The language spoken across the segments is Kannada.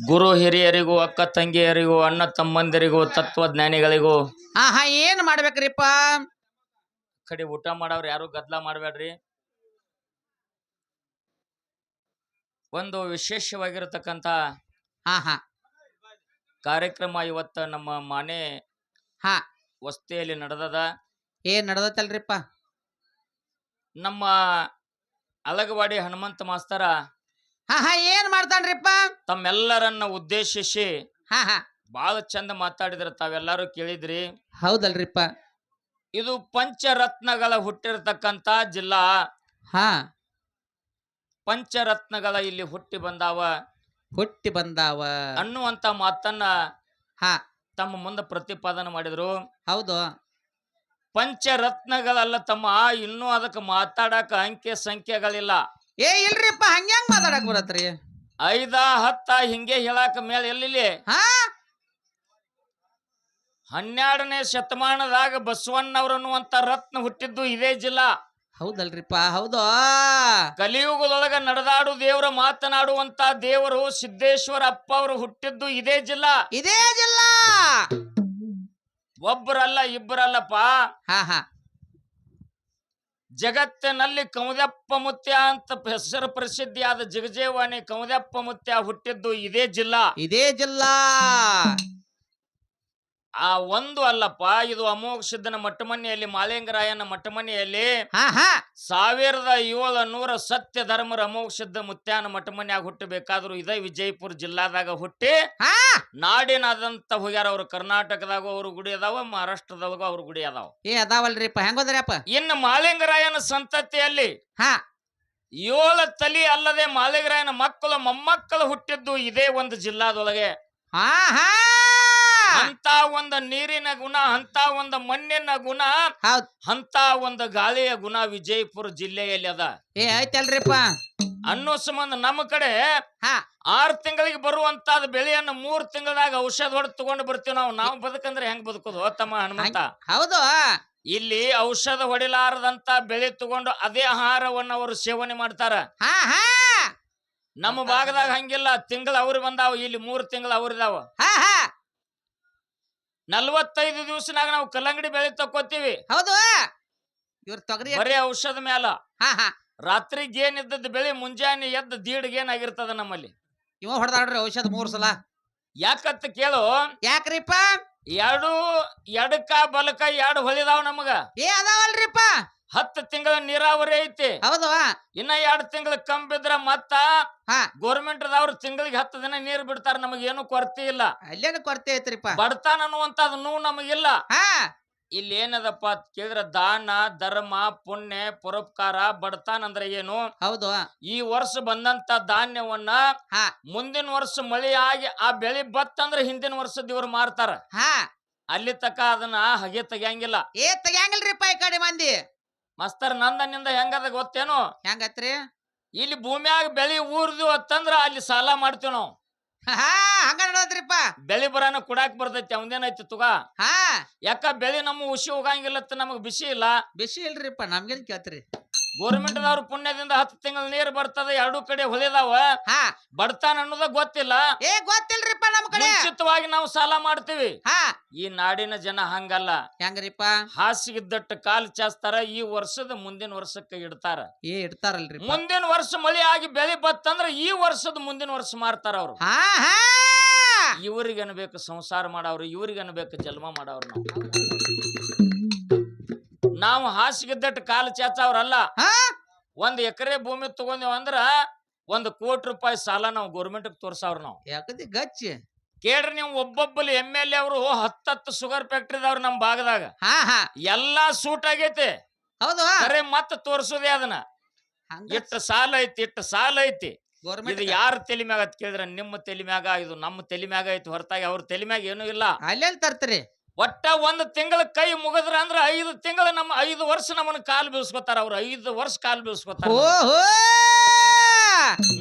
ಗುರು ಹಿರಿಯರಿಗೂ ಅಕ್ಕ ತಂಗಿಯರಿಗೂ ಅಣ್ಣ ತಮ್ಮಂದಿರಿಗೂ ತತ್ವಜ್ಞಾನಿಗಳಿಗೂ. ಹಾ ಹಾ ಏನ್ ಮಾಡ್ಬೇಕ್ರಿಪ್ಪ? ಕಡೆ ಊಟ ಮಾಡವ್ರು ಯಾರು ಗದ್ದಲ ಮಾಡಬೇಡ್ರಿ ಒಂದು ವಿಶೇಷವಾಗಿರತಕ್ಕಂತ ಹಾ ಹಾ ಕಾರ್ಯಕ್ರಮ ಇವತ್ತ ನಮ್ಮ ಮನೆ ಹಾ. ವಸ್ತಿಯಲ್ಲಿ ನಡೆದದ. ಏನ್ ನಡ್ದತ್ತಲ್ರಿಪ್ಪ? ನಮ್ಮ ಅಲಗವಾಡಿ ಹನುಮಂತ ಮಾಸ್ತರ ಹಾ ಹಾ ಏನ್ ಮಾಡ್ತಾನ್ರಿಪ್ಪ? ತಮ್ಮೆಲ್ಲರನ್ನ ಉದ್ದೇಶಿಸಿ ಹಾ ಹಾ. ಬಹಳ ಚಂದ ಮಾತಾಡಿದ್ರ ತಾವೆಲ್ಲರೂ ಕೇಳಿದ್ರಿ. ಹೌದಲ್ರಿಪ್ಪ. ಇದು ಪಂಚರತ್ನಗಳ ಹುಟ್ಟಿರತಕ್ಕಂತ ಜಿಲ್ಲಾ. ಹಾ. ಪಂಚರತ್ನಗಳ ಇಲ್ಲಿ ಹುಟ್ಟಿ ಬಂದಾವ. ಹುಟ್ಟಿ ಬಂದಾವ. ಅನ್ನುವಂತ ಮಾತನ್ನ ಹಾ. ತಮ್ಮ ಮುಂದೆ ಪ್ರತಿಪಾದನೆ ಮಾಡಿದ್ರು. ಹೌದು. ಪಂಚರತ್ನಗಳಲ್ಲ ತಮ್ಮ ಇನ್ನೂ ಅದಕ್ಕೆ ಮಾತಾಡಕ ಅಂಕೆ ಸಂಖ್ಯೆಗಳಿಲ್ಲ. ಏ ಇಲ್ರಿಪ್ಪ ಹಂಗ್ಯಾಂಗ್ ಮಾತಾಡಕ್ ಬರತ್ರಿ? ಐದ ಹತ್ತ ಹಿಂಗೆ ಹೇಳಾಕ ಮೇಲೆ ಎಲ್ಲಿ ಹಾ? ಹನ್ನೆರಡನೇ ಶತಮಾನದಾಗ ಬಸವಣ್ಣವ್ರ ಅನ್ನುವಂತ ರತ್ನ ಹುಟ್ಟಿದ್ದು ಇದೇ ಜಿಲ್ಲಾ. ಹೌದಲ್ರಿಪ್ಪ ಹೌದು? ಕಲಿಯುಗದೊಳಗ ನಡೆದಾಡು ದೇವರ ಮಾತನಾಡುವಂತ ದೇವರು ಸಿದ್ದೇಶ್ವರ ಅಪ್ಪ ಅವರು ಹುಟ್ಟಿದ್ದು ಇದೇ ಜಿಲ್ಲಾ. ಇದೇ ಜಿಲ್ಲಾ! ಒಬ್ಬರಲ್ಲ ಇಬ್ಬರಲ್ಲಪ್ಪ ಹಾ ಹಾ. ಜಗತ್ತಿನಲ್ಲಿ ಕೌದಪ್ಪ ಮುತ್ಯ ಅಂತ ಹೆಸರು ಪ್ರಸಿದ್ಧಿಯಾದ ಜಗಜೇವಾಣಿ ಕೌದಪ್ಪ ಮುತ್ಯ ಹುಟ್ಟಿದ್ದು ಇದೇ ಜಿಲ್ಲಾ. ಇದೇ ಜಿಲ್ಲಾ. ಆ ಒಂದು ಅಲ್ಲಪ್ಪ ಇದು ಅಮೋಘ ಸಿದ್ಧನ ಮಟ್ಟಮನೆಯಲ್ಲಿ ಮಾಲಿಂಗರಾಯನ ಮಟ್ಟಮನೆಯಲ್ಲಿ ಹಾ ಹಾ. ಸಾವಿರದ ಏಳು ನೂರ ಸತ್ಯ ಧರ್ಮರ ಅಮೋಘ ಸಿದ್ಧ ಮುತ್ಯಾನ ಮಟ್ಟಮನ್ಯಾಗ ಹುಟ್ಟಬೇಕಾದ್ರು ಇದೇ ವಿಜಯಪುರ ಜಿಲ್ಲಾದಾಗ ಹುಟ್ಟಿ ಹಾ. ನಾಡಿನಾದಂತ ಹೋಗ್ಯಾರ ಅವ್ರು ಕರ್ನಾಟಕದಾಗ ಅವ್ರ ಗುಡಿ ಅದಾವ ಮಹಾರಾಷ್ಟ್ರದಾಗ ಅವ್ರ ಗುಡಿ ಅದಾವ. ಏ ಅದಾವಲ್ರಿಪ್ಪ ಹೆಂಗೋದ್ರಪ್ಪ ಇನ್ನು ಮಾಲಿಂಗರಾಯನ ಸಂತತಿಯಲ್ಲಿ ಹಾ. ಏಳು ತಲಿ ಅಲ್ಲದೆ ಮಾಲಿಂಗರಾಯನ ಮಕ್ಕಳು ಮೊಮ್ಮಕ್ಕಳು ಹುಟ್ಟಿದ್ದು ಇದೇ ಒಂದು ಜಿಲ್ಲಾದೊಳಗೆ. ಹಾ ಹಾ. ಅಂತ ಒಂದು ನೀರಿನ ಗುಣ ಅಂತ ಒಂದ ಮಣ್ಣಿನ ಗುಣ ಹೌದ್. ಅಂತ ಒಂದು ಗಾಳಿಯ ಗುಣ ವಿಜಯಪುರ ಜಿಲ್ಲೆಯಲ್ಲಿ ಅದ. ಏ ಐತಲ್ರಿಪ್ಪ ಅನ್ನೋ ಸಂಬಂಧ ನಮ್ಮ ಕಡೆ ಹಾ. ಆರು ತಿಂಗಳಿಗೆ ಬರುವಂತ ಬೆಳೆಯನ್ನು ಮೂರ್ ತಿಂಗಳದಾಗ ಔಷಧ ಹೊಡೆದು ತಗೊಂಡು ಬರ್ತೀವಿ ನಾವು. ನಾವು ಬದುಕಂದ್ರೆ ಹೆಂಗ್ ಬದುಕೋದು ತಮ್ಮ ಹನುಮಂತ? ಹೌದು. ಇಲ್ಲಿ ಔಷಧ ಹೊಡಿಲಾರದಂತ ಬೆಳೆ ತಗೊಂಡು ಅದೇ ಆಹಾರವನ್ನು ಅವರು ಸೇವನೆ ಮಾಡ್ತಾರ. ಹಾ ಹಾ. ನಮ್ಮ ಭಾಗದಾಗ ಹಂಗಿಲ್ಲ. ತಿಂಗಳ ಅವ್ರಿ ಬಂದಾವ ಇಲ್ಲಿ ಮೂರ್ ತಿಂಗಳ ಅವ್ರಿದಾವ. ಹಾ ಹಾ. ನಲ್ವತ್ತೈದು ದಿವಸನಾಗ ನಾವು ಕಲ್ಲಂಗಡಿ ಬೆಳೆ ತಕ್ಕೋತೀವಿ. ಹೌದು. ಇವ್ರ ತೊಗರಿ ಬರೀ ಔಷಧ ಮೇಲ ಹಾ ಹಾ. ರಾತ್ರಿಗೆ ಏನಿದ್ದದ್ದು ಬೆಳೆ ಮುಂಜಾನೆ ಎದ್ದು ಏನಾಗಿರ್ತದ ನಮ್ಮಲ್ಲಿ? ಇವ ಹೊಡೆದಾಡ್ರಿ ಔಷಧ ಮೂರ್ ಸಲ. ಯಾಕತ್ತ ಕೇಳು. ಯಾಕ್ರಿಪ್ಪ? ಎರಡು ಎಡಕ ಬಲಕ ಎರಡು ಹೊಲಿದಾವ್ ನಮಗ. ಏ ಅದಾವಲ್ರಿಪ್ಪ. ಹತ್ತು ತಿಂಗಳ ನೀರಾವರಿ ಐತಿ. ಹೌದು ಇನ್ನ ಎರಡು ತಿಂಗಳ ಕಂಬಿದ್ರ ಮತ್ತ ಹಾ. ಗೋರ್ಮೆಂಟ್ ದವ್ರು ತಿಂಗಳಿಗೆ ಹತ್ತು ದಿನ ನೀರ್ ಬಿಡ್ತಾರ ನಮಗೇನು ಕೊರತೆ ಇಲ್ಲ. ಅಲ್ಲೇನು ಕೊರತೆ ಐತ್ರಿಪ್ಪ. ಬಡತಾನ ಅನ್ನುವಂತ ನೋವು ನಮಗಿಲ್ಲ. ಹಾ. ಇಲ್ಲಿ ಏನದಪ್ಪ ಅಂತ ಕೇಳಿದ್ರ ದಾನ ಧರ್ಮ ಪುಣ್ಯ ಪರೋಪಕಾರ ಬಡತಾನ ಅಂದ್ರೆ ಏನು? ಹೌದು ಈ ವರ್ಷ ಬಂದಂತ ಧಾನ್ಯವನ್ನ ಹಾ. ಮುಂದಿನ ವರ್ಷ ಮಳೆ ಆಗಿ ಆ ಬೆಳೆ ಬತ್ತಂದ್ರ ಹಿಂದಿನ ವರ್ಷದ ಇವ್ರು ಮಾರ್ತಾರ. ಹಾ. ಅಲ್ಲಿ ತಕ ಅದನ್ನ ಹಗೆ ತೆಗಿಯಂಗಿಲ್ಲ. ಏ ತೆಗ್ಯಾಂಗಿಲ್ರಿಪ್ಪ ಈ ಕಡೆ ಮಂದಿ. ಮಸ್ತರ್ ನಂದನಿಂದ ಹೆಂಗದ ಗೊತ್ತೇನು? ಹೆಂಗತ್ರಿ? ಇಲ್ಲಿ ಭೂಮಿಯಾಗ ಬೆಳಿ ಊರ್ದು ಅಂತಂದ್ರ ಅಲ್ಲಿ ಸಾಲ ಮಾಡ್ತೀವಿ ನಾವು. ಹಾ ಹಂಗ ಬೆಳೆ ಬರಾನ ಕುಡಾಕ್ ಬರ್ತೈತಿ ಅವಂದೇನೈತಿ ತುಗ? ಹಾ. ಯಾಕ ಬೆಳಿ ನಮ್ಮ ಉಸಿ ಹೋಗಂಗಿಲ್ಲತ್ತ ನಮಗ್ ಬಿಸಿ ಇಲ್ಲ? ಬಿಸಿ ಇಲ್ರಿಪ್ಪ ನಮ್ಗೇನ್ ಕೇಳ್ತ್ರಿ. ಗೋರ್ಮೆಂಟ್ ದವ್ರ ಪುಣ್ಯದಿಂದ ಹತ್ತು ತಿಂಗಳ ನೀರ್ ಬರ್ತದ ಎರಡು ಕಡೆ ಹೊಲಿದಾವ. ಹಾ. ಬಡತಾನ ಅನ್ನೋದ ಗೊತ್ತಿಲ್ಲ. ಏ ಗೊತ್ತಿಲ್ರಿಪ್ಪ ನಮ್ ಕಡೆ. ಮುಂಚಿತವಾಗಿ ನಾವು ಸಾಲ ಮಾಡ್ತೀವಿ. ಹಾ. ಈ ನಾಡಿನ ಜನ ಹಂಗಲ್ಲ. ಹೆಂಗ್ರಿಪ್ಪ? ಹಾಸಿಗಿದ್ದಟ್ಟು ಕಾಲು ಚಾಸ್ತಾರ ಈ ವರ್ಷದ ಮುಂದಿನ ವರ್ಷಕ್ಕೆ ಇಡ್ತಾರ. ಏ ಇಡ್ತಾರಲ್ರಿ ಮುಂದಿನ ವರ್ಷ ಮಳಿ ಆಗಿ ಬೆಳೆ ಬತ್ತಂದ್ರ ಈ ವರ್ಷದ ಮುಂದಿನ ವರ್ಷ ಮಾರ್ತಾರ ಅವ್ರು. ಹಾ ಅನ್ಬೇಕು ಸಂಸಾರ ಮಾಡವ್ರು ಇವ್ರಿಗೆ ಅನ್ಬೇಕು ಜನ್ಮ ಮಾಡವ್ರು ನಾವು. ನಾವು ಹಾಸಿಗೆದ್ದಟ್ಟು ಕಾಲು ಚಾಚವ್ರಲ್ಲ ಒಂದ್ ಎಕರೆ ಭೂಮಿ ತಗೊಂಡೇವ ಅಂದ್ರ ಒಂದ್ ಕೋಟಿ ರೂಪಾಯಿ ಸಾಲ ನಾವು ಗೌರ್ಮೆಂಟ್ ತೋರ್ಸಾವ್ರ ನಾವು. ಯಾಕಂದ್ರೆ ಗಚ್ಚಿ. ಕೇಳ್ರಿ ನೀವು ಒಬ್ಬೊಬ್ಬಲಿ ಎಂ ಎಲ್ ಎ ಅವರು ಹತ್ತತ್ತು ಶುಗರ್ ಫ್ಯಾಕ್ಟ್ರಿದವ್ರು ನಮ್ ಭಾಗದಾಗ. ಎಲ್ಲಾ ಸೂಟ್ ಆಗೈತಿ. ಹೌದು. ಅರೆ ಮತ್ತೆ ತೋರ್ಸೋದೇ ಅದನ್ನ. ಇಟ್ಟ ಸಾಲ ಐತಿ ಇಟ್ಟು ಸಾಲ ಐತಿ. ಇದು ಯಾರ ತಲೆ ಮ್ಯಾಗ ಕೇಳಿದ್ರ? ನಿಮ್ಮ ತಲೆ ಮ್ಯಾಗ ಇದು ನಮ್ಮ ತಲೆ ಮ್ಯಾಗ ಐತಿ ಹೊರತಾಗಿ ಅವ್ರ ತಲೆ ಮ್ಯಾಗ ಏನೂ ಇಲ್ಲ. ಅಲ್ಲೆಲ್ಲಿ ತರ್ತೀರಿ. ಒಟ್ಟ ಒಂದು ತಿಂಗಳ ಕೈ ಮುಗಿದ್ರ ಅಂದ್ರ ಐದು ತಿಂಗಳ ನಮ್ಮ ಐದು ವರ್ಷ ನಮ್ಮನ್ನ ಕಾಲು ಬೀಳ್ಸ್ಕೊತಾರ ಅವ್ರು. ಐದು ವರ್ಷ ಕಾಲು ಬೀಳ್ಸ್ಕೊತಾರ ಓಹೋ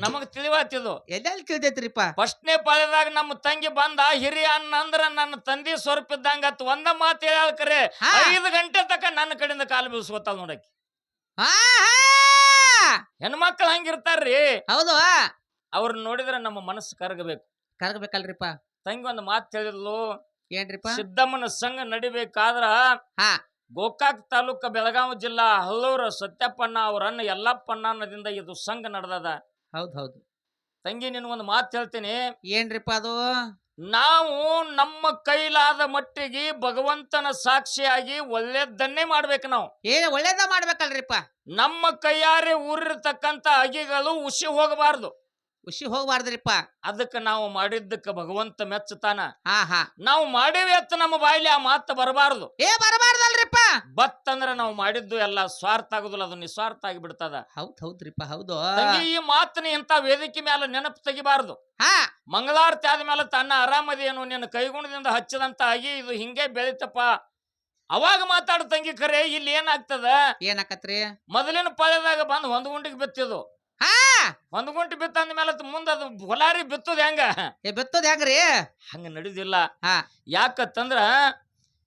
ನಮಗ್ ತಿಳಿವಾತಿದು ಎಲ್ಲೆಲ್ಲಿ ತಿಳಿದೈತ್ರಿಪ್ಪ? ಫಸ್ಟ್ನೇ ಪಾಳ್ಯದಾಗ ನಮ್ಮ ತಂಗಿ ಬಂದ ಹಿರಿಯ ಅನ್ನ ಅಂದ್ರ ನನ್ನ ತಂದಿ ಸ್ವರೂಪ ಇದ್ದಂಗ ಅತ್ ಒಂದ ಮಾತು ಹೇಳ ಕರೆ. ಹಾ. ಐದು ಗಂಟೆ ತಕ ನನ್ನ ಕಡೆಯಿಂದ ಕಾಲು ಬೀಳ್ಸ್ಕೊತಾಳ ನೋಡಕ್ಕೆ ಹಾ ಹಾ! ಹೆಣ್ಮಕ್ಳು ಹಂಗಿರ್ತಾರ್ರಿ ಹೌದು ಅವ್ರನ್ನ ನೋಡಿದ್ರೆ ನಮ್ಮ ಮನಸ್ಸು ಕರಗಬೇಕು. ಕರಗಬೇಕಲ್ರಿಪ್ಪ. ತಂಗಿ ಒಂದು ಮಾತು ಹೇಳಿದ್ಲು ಏನ್ರಿಪ್ಪ? ಸಿದ್ದಮ್ಮನ ಸಂಘ ನಡಿಬೇಕಾದ್ರ ಹಾ. ಗೋಕಾಕ್ ತಾಲೂಕ ಬೆಳಗಾವಿ ಜಿಲ್ಲಾ ಹಲ್ಲೂರ ಸತ್ಯಪ್ಪಣ್ಣ ಅವರನ್ನ ಯಲ್ಲಪ್ಪಣ್ಣ ಅನ್ನೋದಿಂದ ಇದು ಸಂಘ ನಡೆದದ. ಹೌದ್ ಹೌದು ತಂಗಿ ನಿನ್ ಒಂದು ಮಾತು ಹೇಳ್ತೀನಿ. ಏನ್ರಿಪ್ಪ ಅದು? ನಾವು ನಮ್ಮ ಕೈಲಾದ ಮಟ್ಟಿಗೆ ಭಗವಂತನ ಸಾಕ್ಷಿಯಾಗಿ ಒಳ್ಳೇದನ್ನೇ ಮಾಡ್ಬೇಕು ನಾವು. ಏ ಒಳ್ಳೇದ ಮಾಡ್ಬೇಕಲ್ರಿಪ್ಪ. ನಮ್ಮ ಕೈಯಾರೆ ಊರಿರ್ತಕ್ಕಂತ ಅಗಿಗಳು ಉಸಿ ಹೋಗಬಾರ್ದು. ಖುಷಿ ಹೋಗ್ಬಾರ್ದ್ರಿಪ್ಪ. ಅದಕ್ಕೆ ನಾವು ಮಾಡಿದ್ದಕ್ಕೆ ಭಗವಂತ ಮೆಚ್ಚತಾನ ಹಾ ಹಾ. ನಾವು ಮಾಡಿವಿ ಅತ್ತ ನಮ್ಮ ಬಾಯಿಲಿ ಆ ಮಾತು ಬರಬಾರದು. ಏ ಬರಬಾರ್ದಲ್ರಿಪ್ಪ. ಬತ್ತಂದ್ರೆ ನಾವು ಮಾಡಿದ್ದು ಎಲ್ಲ ಸ್ವಾರ್ಥ ಆಗುದಿಲ್ಲ ಅದು ನಿಸ್ವಾರ್ಥ ಆಗಿ ಬಿಡ್ತದ ಹೌದ್ ಹೌದ್ರಿಪ್ಪ ಹೌದು. ತಂಗಿ ಈ ಮಾತನ್ನ ಇಂತ ವೇದಿಕೆ ಮೇಲೆ ನೆನಪು ತೆಗಿಬಾರದು. ಹಾ. ಮಂಗಳಾರತಿ ಆದ್ಮೇಲೆ ತನ್ನ ಆರಾಮದೇನು ನಿನ್ನ ಕೈಗುಣದಿಂದ ಹಚ್ಚದಂತ ಆಗಿ ಇದು ಹಿಂಗೆ ಬೆಳಿತಪ್ಪ. ಅವಾಗ ಮಾತಾಡು ತಂಗಿ ಖರೆ ಇಲ್ಲಿ ಏನಾಗ್ತದ? ಏನಾಕತ್ರಿ? ಮೊದಲಿನ ಪಾಳ್ಯದಾಗ ಬಂದು ಒಂದು ಗುಂಡಿಗೆ ಬಿತ್ತಿದು ಹಾ! ಒಂದು ಗುಂಟು ಬಿತ್ತಂದ ಮೇಲೆ ಮುಂದೆ ಅದು ಹೊಲಾರಿ ಬಿತ್ತದ ಹೆಂಗ? ಏ ಬಿತ್ತದ ಹೆಂಗ್ರಿ? ಹಂಗ ನಡೆದಿಲ್ಲ. ಹಾ. ಯಾಕತ್ತಂದ್ರ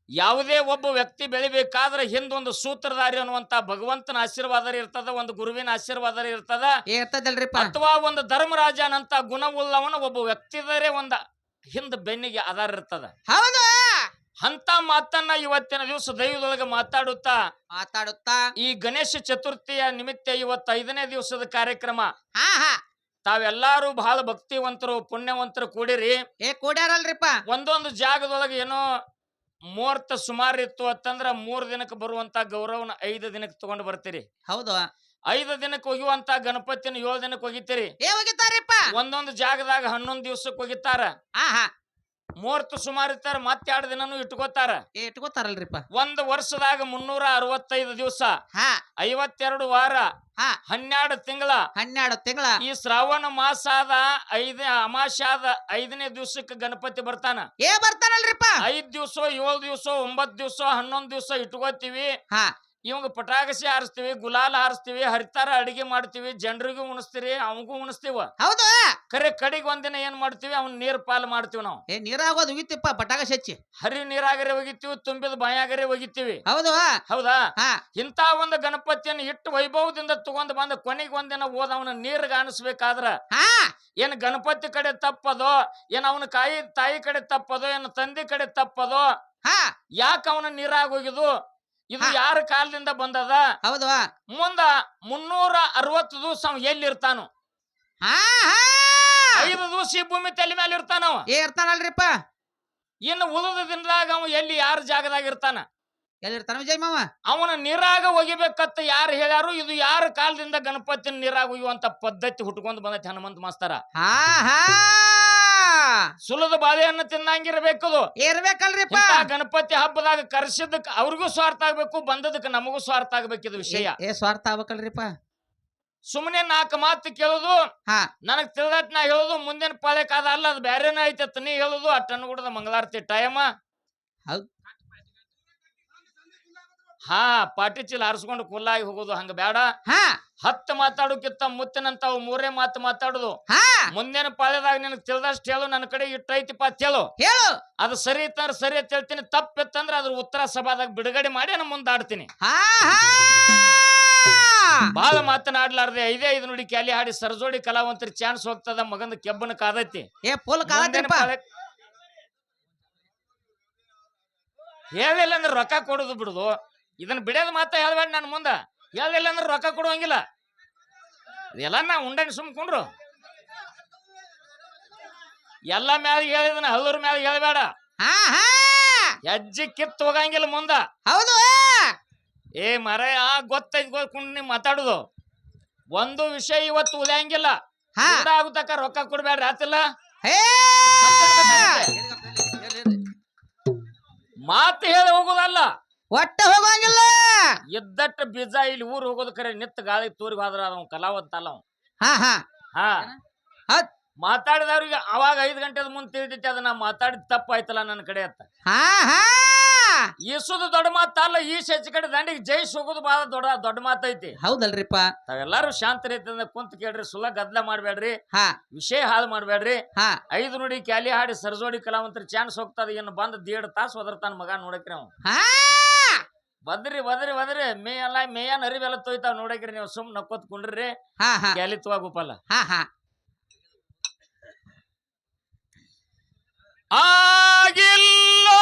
ಯಾವುದೇ ಒಬ್ಬ ವ್ಯಕ್ತಿ ಬೆಳಿಬೇಕಾದ್ರೆ ಹಿಂದೊಂದು ಸೂತ್ರಧಾರಿ ಅನ್ನುವಂತ ಭಗವಂತನ ಆಶೀರ್ವಾದ ಇರ್ತದ ಒಂದು ಗುರುವಿನ ಆಶೀರ್ವಾದ ಇರ್ತದ. ಅಥವಾ ಒಂದು ಧರ್ಮರಾಜನಂತ ಗುಣವುಳ್ಳವನ ಒಬ್ಬ ವ್ಯಕ್ತಿದರೆ ಒಂದ ಹಿಂದ ಬೆನ್ನಿಗೆ ಆಧಾರ ಇರ್ತದ. ಹೌದು. ಅಂತ ಮಾತನ್ನ ಇವತ್ತಿನ ದಿವಸ ದೈವದೊಳಗೆ ಮಾತಾಡುತ್ತಾ? ಮಾತಾಡುತ್ತಾ? ಈ ಗಣೇಶ ಚತುರ್ಥಿಯ ನಿಮಿತ್ತ ಇವತ್ತು ಐದನೇ ದಿವಸದ ಕಾರ್ಯಕ್ರಮ. ಹಾ ಹಾ. ತಾವೆಲ್ಲಾರು ಬಹಳ ಭಕ್ತಿವಂತರು ಪುಣ್ಯವಂತರು ಕೂಡಿರಿ. ಏ ಕೂಡ್ಯಾರಲ್ರಿಪ್ಪ? ಒಂದೊಂದು ಜಾಗದೊಳಗೆ ಏನೋ ಮುಹೂರ್ತ ಸುಮಾರು ಇತ್ತು ಅಂತಂದ್ರ ಮೂರ್ ದಿನಕ್ಕೆ ಬರುವಂತ ಗೌರವನ ಐದು ದಿನಕ್ಕೆ ತಗೊಂಡು ಬರ್ತೀರಿ. ಹೌದು. ಐದು ದಿನಕ್ಕೆ ಒಗಿಯುವಂತ ಗಣಪತಿನ ಏಳು ದಿನಕ್ಕೆ ಒಗಿತೀರಿ. ಏ ಒಂದೊಂದು ಜಾಗದಾಗ ಹನ್ನೊಂದು ದಿವಸಕ್ಕೆ ಒಗಿತಾರ. ಹಾ ಹಾ. ಮುಹೂರ್ತ ಸುಮಾರು ಇರ್ತಾರ ಮತ್ತೆ ಎರಡು ದಿನನು ಇಟ್ಕೋತಾರ. ಏ ಇಟ್ಕೋತಾರಲ್ರಿಪ್ಪ. ಒಂದು ವರ್ಷದಾಗ ಮುನ್ನೂರ ಅರವತ್ತೈದು ದಿವಸ. ಹಾ. ಐವತ್ತೆರಡು ವಾರ. ಹಾ. ಹನ್ನೆರಡು ತಿಂಗಳ. ಹನ್ನೆರಡು ತಿಂಗಳ. ಈ ಶ್ರಾವಣ ಮಾಸ ಆದ ಐದ ಅಮಾಶೆ ಆದ ಐದನೇ ದಿವ್ಸಕ್ಕೆ ಗಣಪತಿ ಬರ್ತಾನ. ಏ ಬರ್ತಾರಲ್ರಿಪ್ಪ. ಐದ್ ದಿವ್ಸ ಏಳು ದಿವ್ಸ ಒಂಬತ್ತು ದಿವ್ಸ ಹನ್ನೊಂದು ದಿವ್ಸ ಇಟ್ಕೋತೀವಿ. ಹಾ. ಇವಂಗ ಪಟಾಕಸಿ ಹಾರಿಸ್ತೀವಿ ಗುಲಾಲ್ ಹಾರಿಸ್ತೀವಿ ಹರಿತಾರ ಅಡಿಗೆ ಮಾಡ್ತೀವಿ ಜನರಿಗೂ ಉಣಿಸ್ತೀರಿ ಅವಂಗೂ ಉಣಿಸ್ತೀವ. ಹೌದು. ಕರೆ ಕಡೆಗೆ ಒಂದಿನ ಏನ್ ಮಾಡ್ತೀವಿ ಅವ್ನ ನೀರ್ ಪಾಲ್ ಮಾಡ್ತೀವಿ ನಾವು. ಏ ನೀರಾಗೋದು ಉಗಿತಿಪ್ಪ ಪಟಾಕಸಿ ಹಚ್ಚಿ. ಹರಿ ನೀರಾಗರೆ ಒಗಿತೀವಿ ತುಂಬಿದ ಬಾಯಾಗರೆ ಒಗಿತೀವಿ. ಹೌದು. ಹೌದಾ? ಇಂಥ ಒಂದು ಗಣಪತಿಯನ್ನು ಇಟ್ಟು ವೈಭವದಿಂದ ತಗೊಂಡ್ ಬಂದ ಕೊನೆಗೆ ಒಂದಿನ ಹೋದ ಅವನ ನೀರ್ಗ ಅನಿಸ್ಬೇಕಾದ್ರ ಏನ್ ಗಣಪತಿ ಕಡೆ ತಪ್ಪದೋ ಏನ್ ಅವನ ಕಾಯಿ ತಾಯಿ ಕಡೆ ತಪ್ಪದೋ ಏನ್ ತಂದೆ ಕಡೆ ತಪ್ಪದೋ ಹಾ. ಯಾಕ ಅವನ ನೀರಾಗ ಹೋಗಿದು ಇದು. ಯಾರ ಕಾಲದಿಂದ ಬಂದದ? ಹೌದವಾ ಮುಂದ ಮುನ್ನೂರ ಅರವತ್ತು ದಿವಸ ಎಲ್ಲಿರ್ತಾನು? ಐದು ದಿವಸ ಈ ಭೂಮಿ ತಲೆ ಮೇಲೆ ಇರ್ತಾನವ ಏ ಇರ್ತಾನಲ್ರಿಪ್ಪ. ಇನ್ನು ಉಳಿದ ದಿನದಾಗ ಅವ ಎಲ್ಲಿ ಯಾರ ಜಾಗದಾಗ ಇರ್ತಾನ? ಎಲ್ಲಿರ್ತಾನ ವಿಜಯ್ ಮಾವ? ಅವನ ನೀರಾಗ ಒಗಿಬೇಕತ್ತ ಯಾರು ಹೇಳ್ಯಾರು? ಇದು ಯಾರ ಕಾಲದಿಂದ ಗಣಪತಿನ ನೀರಾಗ ಒಯ್ಯುವಂತ ಪದ್ಧತಿ ಹುಟ್ಕೊಂಡ್ ಬಂದೈತಿ ಹನುಮಂತ ಮಾಸ್ತರ? ಹಾ ಹಾ. ಸುಲದ ಬಾಳೆಹಣ್ಣು ತಿನ್ನಂಗಿರ್ಬೇಕದು ಇರ್ಬೇಕಲ್ರಿಪ್ಪ. ಗಣಪತಿ ಹಬ್ಬದಾಗ ಕರ್ಸಿದ್ದಕ್ ಅವ್ರಿಗೂ ಸ್ವಾರ್ಥ ಆಗ್ಬೇಕು ಬಂದದಕ್ ನಮಗೂ ಸ್ವಾರ್ಥ ಆಗ್ಬೇಕು ಇದು ವಿಷಯ. ಏ- ಸ್ವಾರ್ಥ ಆಗ್ಬೇಕಲ್ರಿಪ್ಪ. ಸುಮ್ಮನೆ ನಾಲ್ಕು ಮಾತು ಕೇಳೋದು ಹಾ. ನನಗ್ ತಿಳಿದಟ್ ನಾ ಹೇಳುದು ಮುಂದಿನ ಪಾಳೆ ಅದ ಅಲ್ಲ ಅದು ಬ್ಯಾರೇನ ಐತೆ ನೀ ಹೇಳುದು ಅಟ್ಟನ್ ಗುಡದ ಮಂಗಳಾರತಿ ಟೈಮ. ಹೌದ್. ಹಾ ಪಾಟಿ ಚೀಲ ಹರಿಸ್ಕೊಂಡು ಕುಲ್ಲಾಗಿ ಹೋಗೋದು ಹಂಗ ಬೇಡ ಹಾ. ಹತ್ತು ಮಾತಾಡೋಕ್ಕಿಂತ ಮುತ್ತಿನಂತಾವು ಮೂರೇ ಮಾತು ಮಾತಾಡುದು. ಹಾ. ಮುಂದಿನ ಪಾಳ್ಯದಾಗ ನಿನಗೆ ತಿಳಿದಷ್ಟು ಹೇಳು ನನ್ನ ಕಡೆ ಇಟ್ಟೈತಿಪ್ಪ ಅಂತ ಹೇಳು. ಹೇಳು. ಅದು ಸರಿ ಇತ್ತಂದ್ರೆ ಸರಿ ಅಂತ ಹೇಳ್ತೀನಿ ತಪ್ಪಿತ್ತಂದ್ರೆ ಅದ್ರ ಉತ್ತರ ಸಭಾದಾಗ ಬಿಡುಗಡೆ ಮಾಡಿ ನಾನು ಮುಂದಾಡ್ತೀನಿ ಹಾ ಹಾ. ಬಹಳ ಮಾತನಾಡ್ಲಾರ್ದೆ ಐದೇ ಐದು ನುಡಿ ಕ್ಯಾಲಿ ಹಾಡಿ ಸರಜೋಡಿ ಕಲಾವಂತರಿ ಚಾನ್ಸ್ ಹೋಗ್ತದ ಮಗಂದ ಕೆಬ್ಬನ ಕಾದೈತಿ. ಏ ಫುಲ್ ಮುಂದಿನ ಕಾಲತ್ರಿಪ್ಪ ಪಾಳ್ಯ- ಹೇಳಿಲ್ಲ ಅಂದ್ರೆ ರೊಕ್ಕ ಕೊಡುದು ಬಿಡುದು. ಇದನ್ನ ಬಿಡೋದು ಮಾತ್ರ ಹೇಳ್ಬೇಡ ನನ್ನ ಮುಂದೆ. ಹೇಳ್ದಿಲ್ಲ ಅಂದ್ರೆ ರೊಕ್ಕ ಕೊಡುವಂಗಿಲ್ಲ. ಇದೆಲ್ಲ ನಾ ಉಂಡಂಗ್ ಸುಮ್ಕೊಂಡ್ರು ಎಲ್ಲ ಮ್ಯಾಲ ಹೇಳಿದನ ಹಲ್ಲೂರ್ ಮ್ಯಾಲ ಹೇಳ್ಬೇಡ. ಹೆಜ್ಜೆ ಕಿತ್ತು ಹೋಗಂಗಿಲ್ಲ ಮುಂದ. ಹೌದು. ಏ ಮರ ಗೊತ್ತೈತ್ ಗೊತ್ಕೊಂಡು ನೀವು ಮಾತಾಡುದು. ಒಂದು ವಿಷಯ ಇವತ್ತು ಉಳಿಯಂಗಿಲ್ಲ. ಹಾ. ಆಗುತ್ತಕ್ಕ ರೊಕ್ಕ ಕೊಡ್ಬೇಡ್ರಿ ಆತಿಲ್ಲ? ಮಾತು ಹೇಳಿ ಹೋಗುದಲ್ಲ. ಒಟ್ಟ ಹೋಗಂಗಿಲ್ಲ. ಇದ್ದಟ್ಟ ಬೀಜ ಇಲ್ಲಿ ಊರು ಹೋಗೋದು ಕರೆ ನಿತ್ತ ಗಾಳಿ ತೂರಿಗೆ ಹೋದ್ರ ಅವ ಕಲಾವಂತ ಅಲ್ಲ ಅವ ಹಾ. ಹಾ. ಹಾ. ಮಾತಾಡಿದವ್ರಿಗೆ ಅವಾಗ ಐದು ಗಂಟೆದ ಮುಂದೆ ತಿಳಿದೈತಿ ಅದನ್ನ ಮಾತಾಡಿದ ತಪ್ಪಾಯ್ತಲ್ಲ ನನ್ನ ಕಡೆ ಅತ್ತ ಹಾ ಹಾ. ಈಸುದು ದೊಡ್ಡ ಮಾತಲ್ಲ ಈಸ್ ಹೆಚ್ಚು ಕಡೆ ದಂಡಿಗೆ ಜೈ ಸುಗುದು ಬಹಳ ದೊಡ್ಡ ದೊಡ್ಡ ಮಾತೈತಿ. ಹೌದಲ್ರಿಪ್ಪ. ತಾವೆಲ್ಲಾರು ಶಾಂತ ರೀತಿಯಿಂದ ಕುಂತ ಕೇಳ್ರಿ ಸುಲ ಗದ್ದಲ ಮಾಡ್ಬೇಡ್ರಿ ವಿಷಯ ಹಾಳು ಮಾಡ್ಬೇಡ್ರಿ. ಐದು ನೋಡಿ ಕ್ಯಾಲಿ ಹಾಡಿ ಸರ್ಜೋಡಿ ಕಲಾವಂತರ ಚಾನ್ಸ್ ಹೋಗ್ತದ ಏನು ಬಂದ್ ದೇಡ್ ತಾಸು ಹೋದ್ರ ತನ್ನ ಮಗ ನೋಡಕ್ರಿ ಅವ್. ಹಾ. ಬದ್ರಿ ಬದ್ರಿ ಬದ್ರಿ ಮೇ ಎಲ್ಲ ಮೇಯನ್ ಅರಿವೆಲ್ಲ ತೋಯ್ತಾವ್ ನೋಡಕ್ರಿ ನೀವು ಸುಮ್ ನಕ್ಕೋತ್ ಕುಂಡ್ರಿ. ಹಾ ಕ್ಯಾಲಿ ಆಗಿಲ್ಲೋ